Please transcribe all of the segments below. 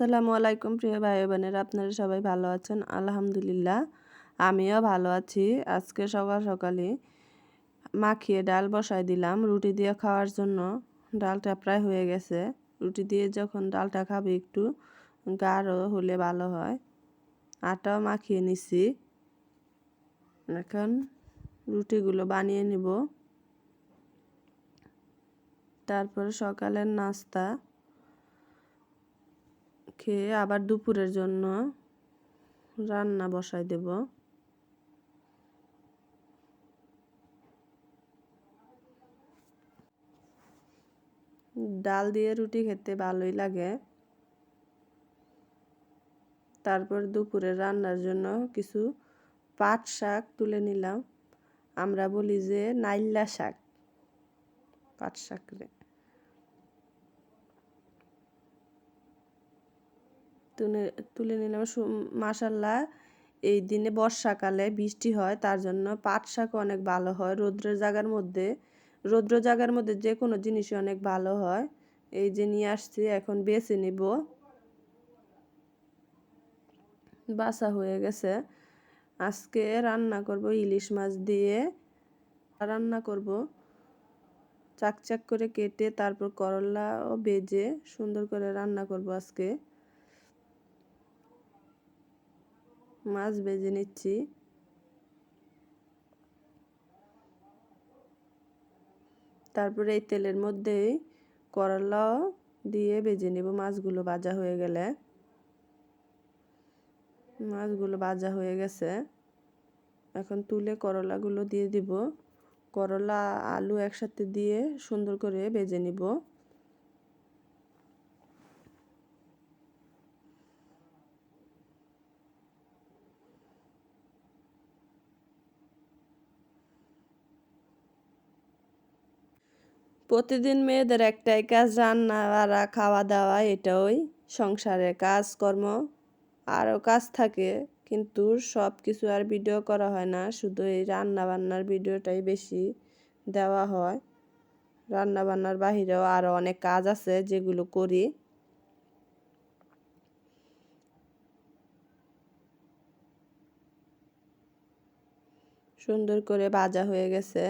আসসালামু আলাইকুম, প্রিয় ভাই বোনেরা আপনারা সবাই ভালো আছেন? আলহামদুলিল্লাহ, আমিও ভালো আছি। আজকে সকাল সকালে মাখিয়ে ডাল বসাই দিলাম রুটি দিয়ে খাওয়ার জন্য। ডালটা প্রায় হয়ে গেছে। রুটি দিয়ে যখন ডালটা খাবে একটু গাঢ় হলে ভালো হয়। আটাও মাখিয়ে নিছি। এখন রুটিগুলো বানিয়ে নিব। তারপরে সকালের নাস্তা। খেয়ে আবার দুপুরের জন্য রান্না বসাই দেব। ডাল দিয়ে রুটি খেতে ভালোই লাগে। তারপর দুপুরে রান্নার জন্য কিছু পাট শাক তুলে নিলাম। আমরা বলি যে নাইল্লা শাক, পাট শাক তুলে তুলে নিলাম। মাসাল্লাহ এই দিনে বর্ষাকালে বৃষ্টি হয়, তার জন্য পাট শাক অনেক ভালো হয়। রৌদ্রের জায়গার মধ্যে, রৌদ্র জায়গার মধ্যে যে কোনো জিনিসই অনেক ভালো হয়। এই যে নিয়ে আসছি, এখন বেছে নিব। বাসা হয়ে গেছে। আজকে রান্না করব ইলিশ মাছ দিয়ে। রান্না করব। চাকচাক করে কেটে, তারপর করলা ও বেজে, সুন্দর করে রান্না করব আজকে। মাছ ভেজে নিচ্ছি। তারপরে এই তেলের মধ্যে করলা দিয়ে ভেজে নেব। মাছগুলো ভাজা হয়ে গেলে। মাছগুলো ভাজা হয়ে গেছে। এখন তুলে করলাগুলো দিয়ে দিব। করলা, আলু একসাথে দিয়ে সুন্দর করে ভেজে নিব। প্রতিদিন মেয়েদের একটাই কাজ, রান্না বাড়া খাওয়া দাওয়া এটাই। সংসারের কাজকর্ম, আরও কাজ থাকে, কিন্তু সব কিছু আর ভিডিও করা হয় না। শুধু এই রান্না বান্নার ভিডিওটাই বেশি দেওয়া হয়। রান্না বান্নার বাহিরেও আরও অনেক কাজ আছে যেগুলো করি। সুন্দর করে ভাজা হয়ে গেছে।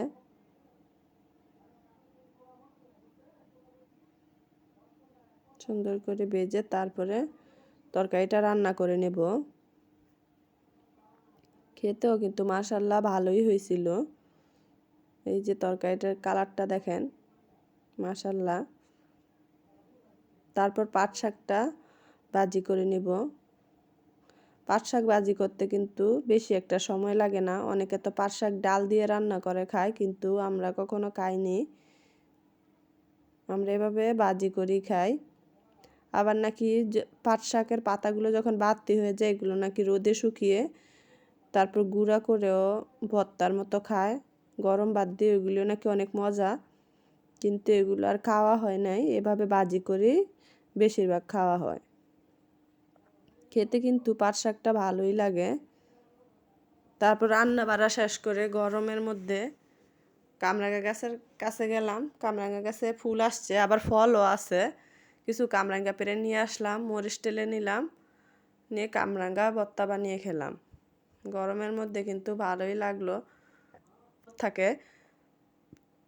সুন্দর করে বেজে তারপরে তরকারিটা রান্না করে নেব। খেতেও কিন্তু মাসাল্লাহ ভালোই হয়েছিল। এই যে তরকারিটার কালারটা দেখেন মাসাল্লাহ তারপর পাট শাকটা ভাজি করে নেব। পাট শাক ভাজি করতে কিন্তু বেশি একটা সময় লাগে না। অনেকে তো পাট শাক ডাল দিয়ে রান্না করে খায়, কিন্তু আমরা কখনো খাইনি। আমরা এভাবে ভাজি করি খাই। আবার নাকি পাট শাকের পাতাগুলো যখন বাড়তি হয়ে যায়, এগুলো নাকি রোদে শুকিয়ে তারপর গুঁড়া করেও ভর্তার মতো খায়। গরম বাদ দিয়ে ওইগুলো নাকি অনেক মজা। কিন্তু এগুলো আর খাওয়া হয় নাই। এভাবে বাজি করে বেশিরভাগ খাওয়া হয়। খেতে কিন্তু পাট শাকটা ভালোই লাগে। তারপর রান্না বাড়া শেষ করে গরমের মধ্যে কামরাঙ্গা গাছের কাছে গেলাম। কামরাঙ্গা গাছে ফুল আসছে, আবার ফলও আছে। কিছু কামরাঙ্গা পেরে নিয়ে আসলাম, মরিচ টেলে নিলাম, নিয়ে কামরাঙ্গা ভর্তা বানিয়ে খেলাম। গরমের মধ্যে কিন্তু ভালোই লাগল। থাকে।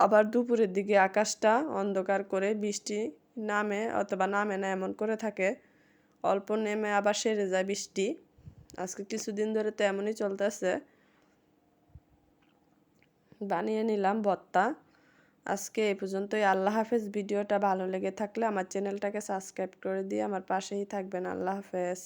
আবার দুপুরের দিকে আকাশটা অন্ধকার করে বৃষ্টি নামে অথবা নামে না এমন করে থাকে। অল্প নেমে আবার সেরে যায় বৃষ্টি। আজকে কিছুদিন ধরে তো এমনই চলতেছে। বানিয়ে নিলাম ভত্তা আজকে এই পর্যন্তই। আল্লাহ হাফেজ। ভিডিওটা ভালো লেগে থাকলে আমার চ্যানেলটাকে সাবস্ক্রাইব করে দিয়ে আমার পাশেই থাকবেন। আল্লাহ হাফেজ।